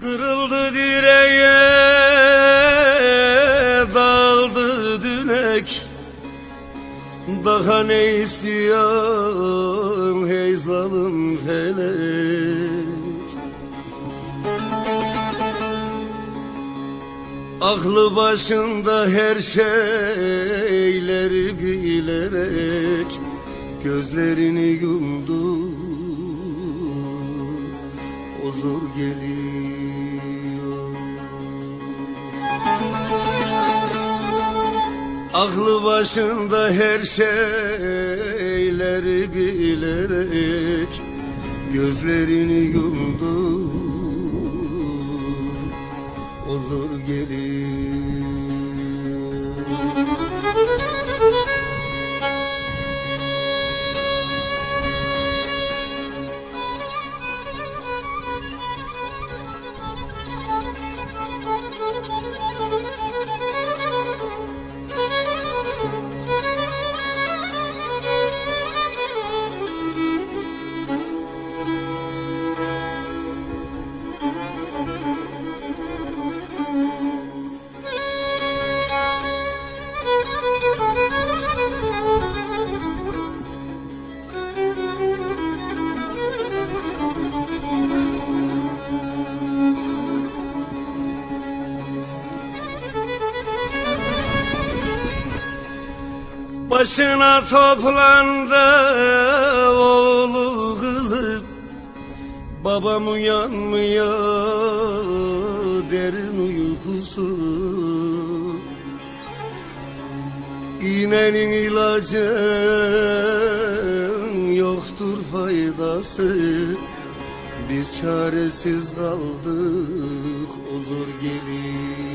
Kırıldı direğe daldı dünek. Daha ne istiyorsun hey zalim felek? Aklı başında her şeyleri bilerek Gözlerini yumdu. Huzur geliyor Aklı başında her şeyleri bilerek Gözlerini yumdu. Huzur geliyor Başına toplandı oğlu kızı Babam uyanmıyor derin uykusu. İğnenin ilacı yoktur faydası. Biz çaresiz kaldık huzur gelir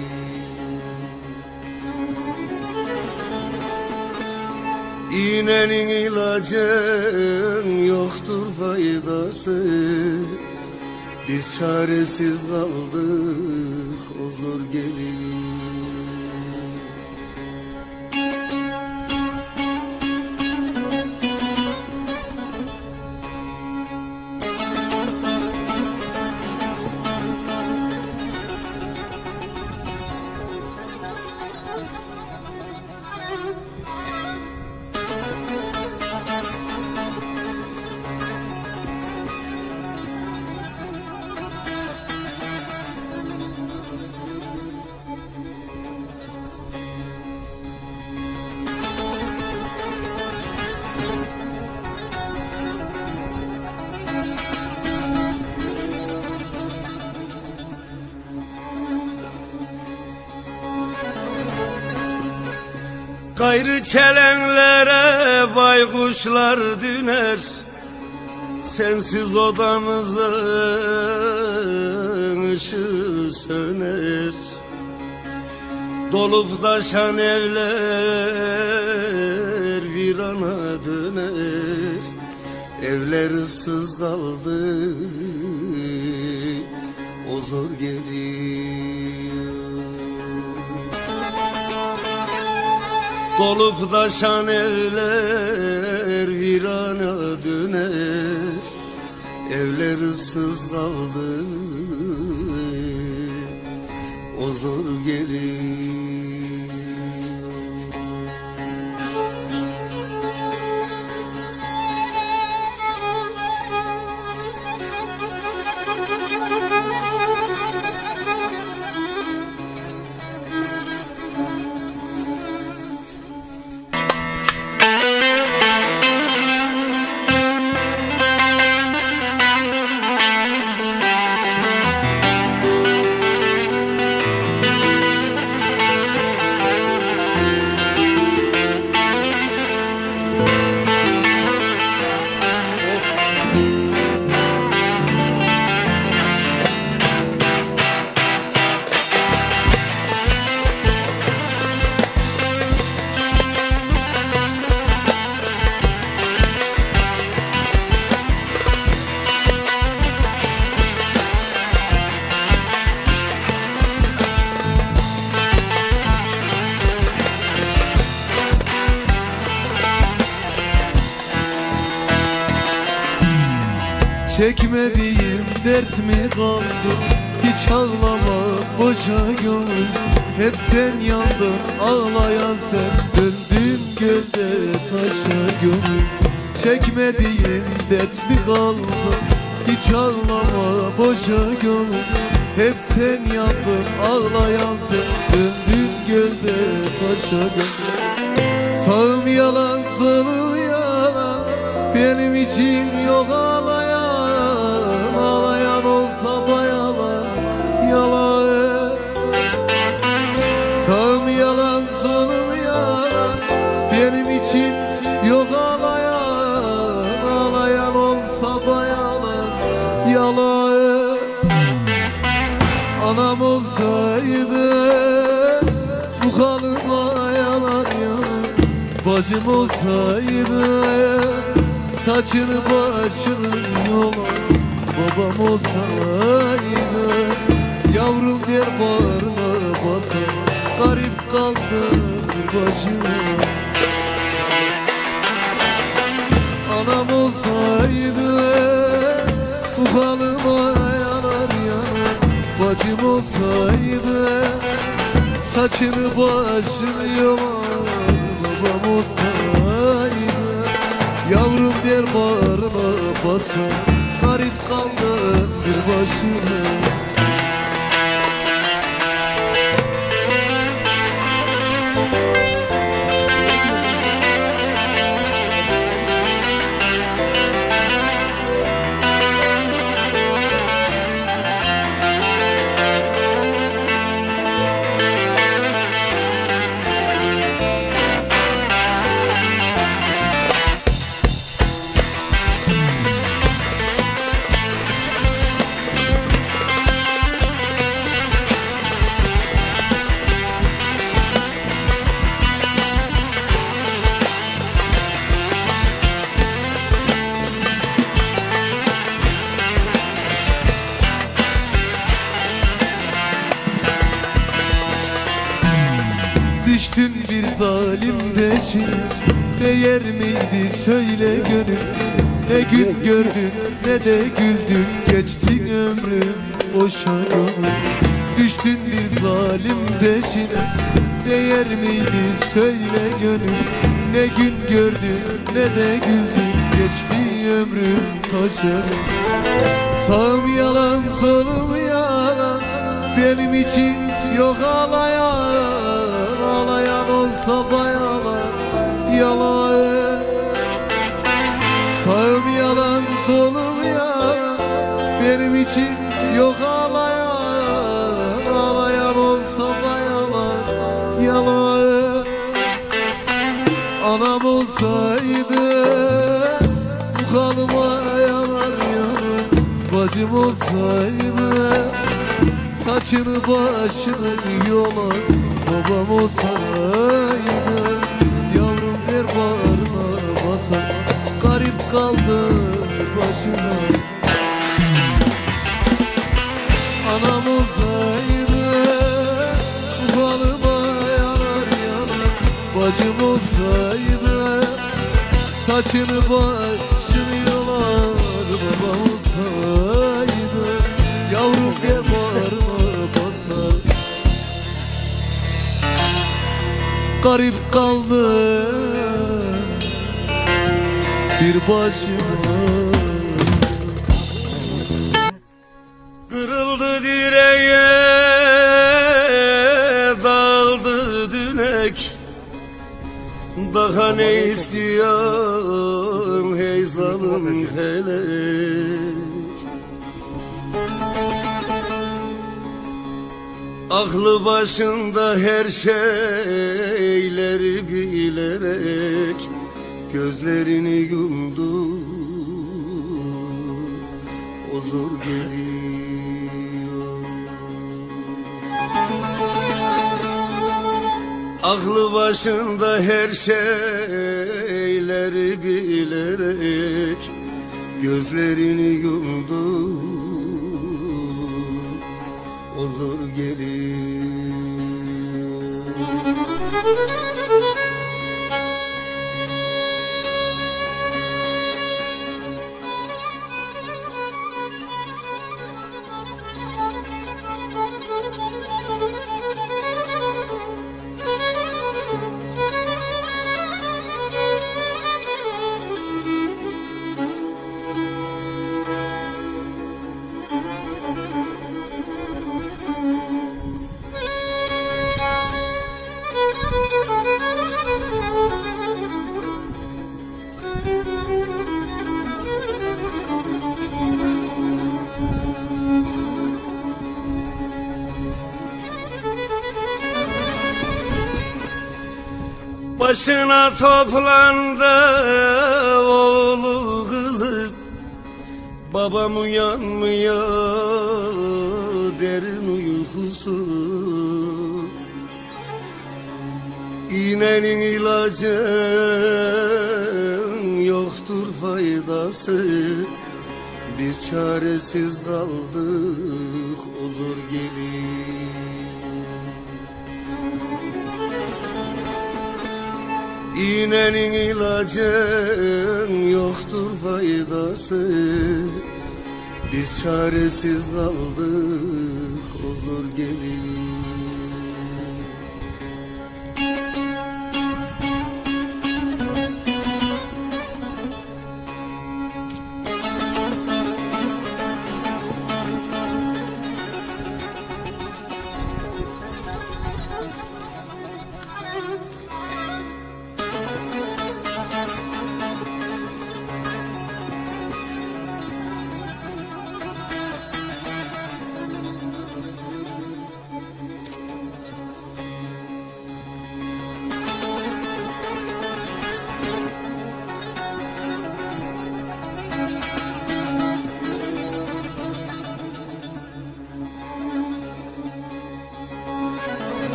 İğnenin ilacı yoktur faydası. Biz çaresiz kaldık huzur gelir Gayrı çelenlere baykuşlar düner. Sensiz odamızın ışığı söner. Dolup taşan evler virana döner. Evler ıssız kaldı Huzur geliyor Dolup taşan evler virana döner. Evler ıssız kaldı. Huzur gelir Çekmediğim dert mi kaldı? Hiç ağlama boşa gönül Hep sen yandın ağlayan sen. Döndün gölde taşa gönül Çekmediğin dert mi kaldı? Hiç ağlama boşa gönül Hep sen yandın ağlayan sen. Döndün gölde taşa gönül Sağım yalan solum yalan. Benim için yok ağlayan Ağlayan olsa da yalan Sağım yalan solum yalan Benim için yok ağlayan Ağlayan olsa da yalan Anam olsaydı Bu kalıma yalan yalan Bacım olsaydı Saçını başını yola Babam olsaydı Yavrum der bağrına basar Garip kaldı başına. Anam olsaydı Bu yanar yanar. Bacım olsaydı Saçını başını yolar. Babam olsaydı Yavrum der bağrına basar bir başına gördün ne de güldün Geçtin ömrüm gönül Düştün bir zalim peşine Değer miydi söyle gönül. Ne gün gördün ne de güldün Geçti ömrüm taşa Sağım yalan solum yalan Benim için yok ağlayan Ağlayan olsa da yalan Yalan yok ağlayan Ağlayan olsa da yalan Yalan. Anam olsaydı Bu kalıma yanar yanar Bacım olsaydı Saçını başını yolar Babam olsaydı Yavrum der bağrına basar Garip kaldı başına Anam olsaydı Bu kalıma yanar yanar Bacım olsaydı Saçını başını yolar Babam olsaydı Yavrum der bağrına basar Garip kaldı Bir başıma Aklı başında her şeyleri bilerek Gözlerini yumdu. O zor geliyor. Aklı başında her şeyleri bilerek Gözlerini yumdu O zor Başına toplandı oğlu kızı. Babam uyanmıyor derin uykusu. İğnenin ilacı yoktur faydası. Biz çaresiz kaldık huzur gelir İğnenin ilacın yoktur faydası. Biz çaresiz kaldık huzur gelir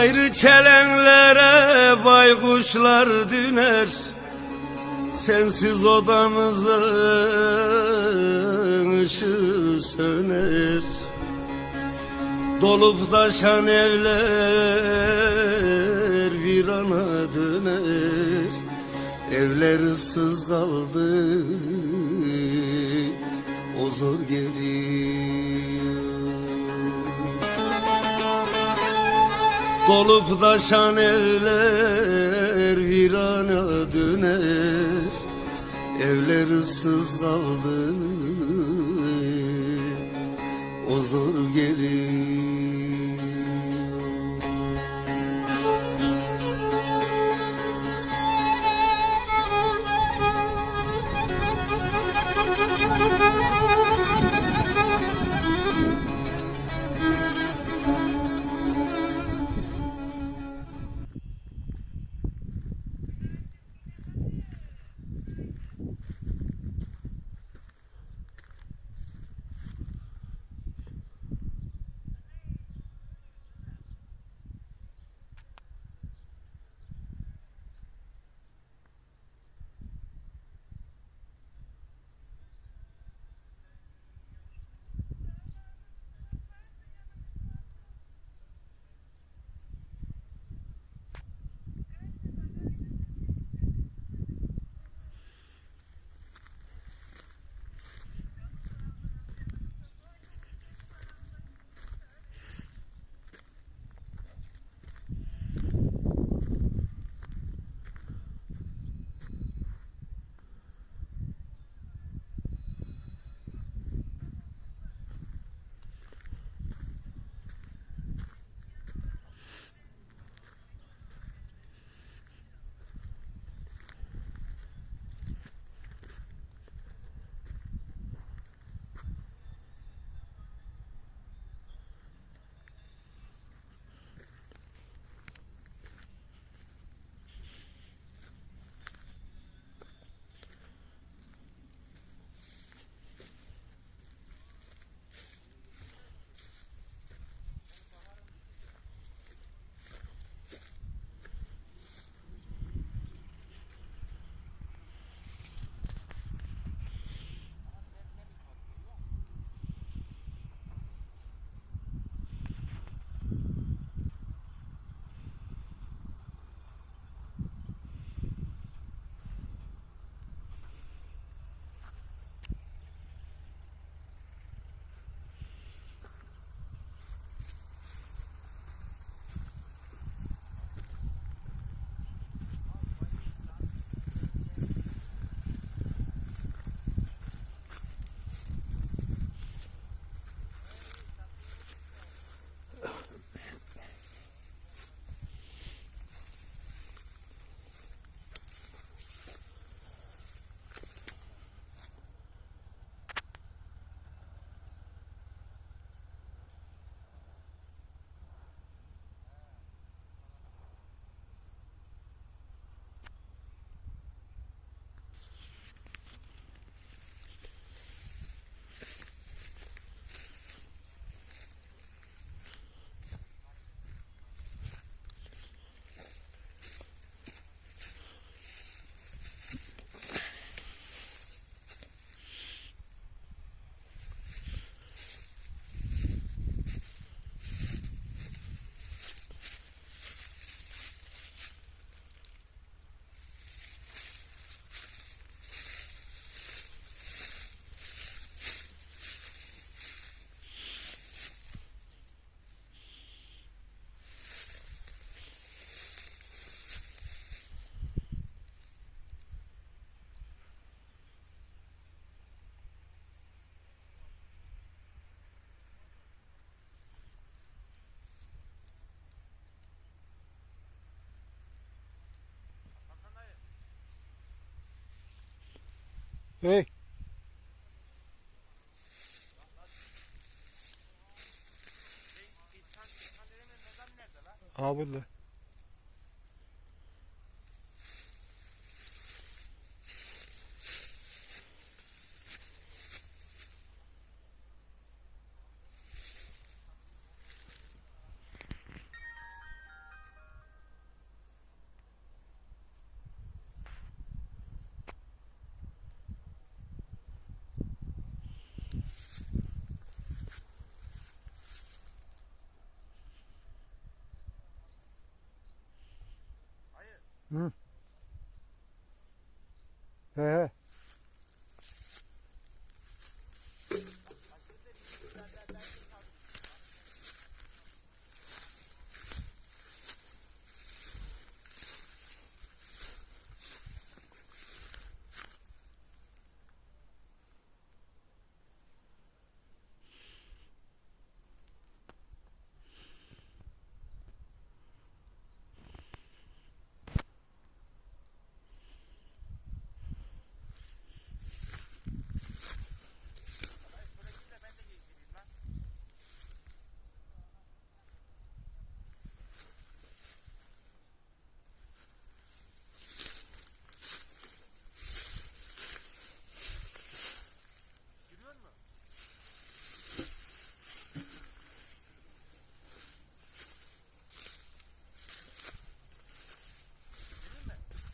Gayrı çelenlere baykuşlar düner Sensiz odamızın ışığı söner. Dolup taşan evler virana döner. Evler ıssız kaldı o zor geliyor Dolup taşan evler virana döner Evler ıssız kaldı O zor geliyor Hey. Aa burada. 哎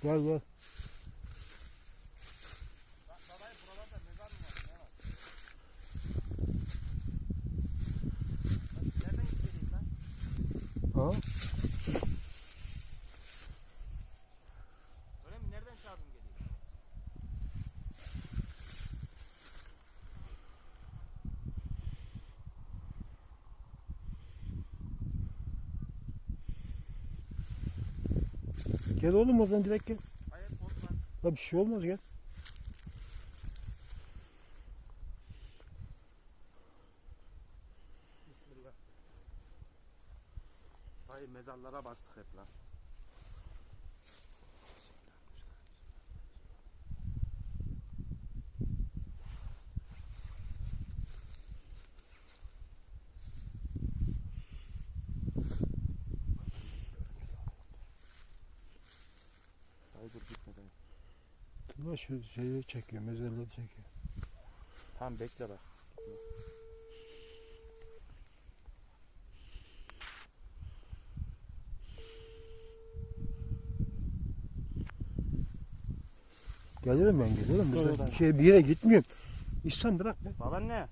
Gel gel. Ha? Öyle mi? Nereden çağırdın geliyor? Gel oğlum oradan direkt gel. Hayır korkma. La bir şey olmaz gel. Hayır mezarlara bastık hep lan. La şu şeyi çekiyor, mezarları çekiyor. Tamam bekle bak. Gelirim ben gelirim. Şey bir yere gitmiyorum. İhsan bırak be. Baban ne?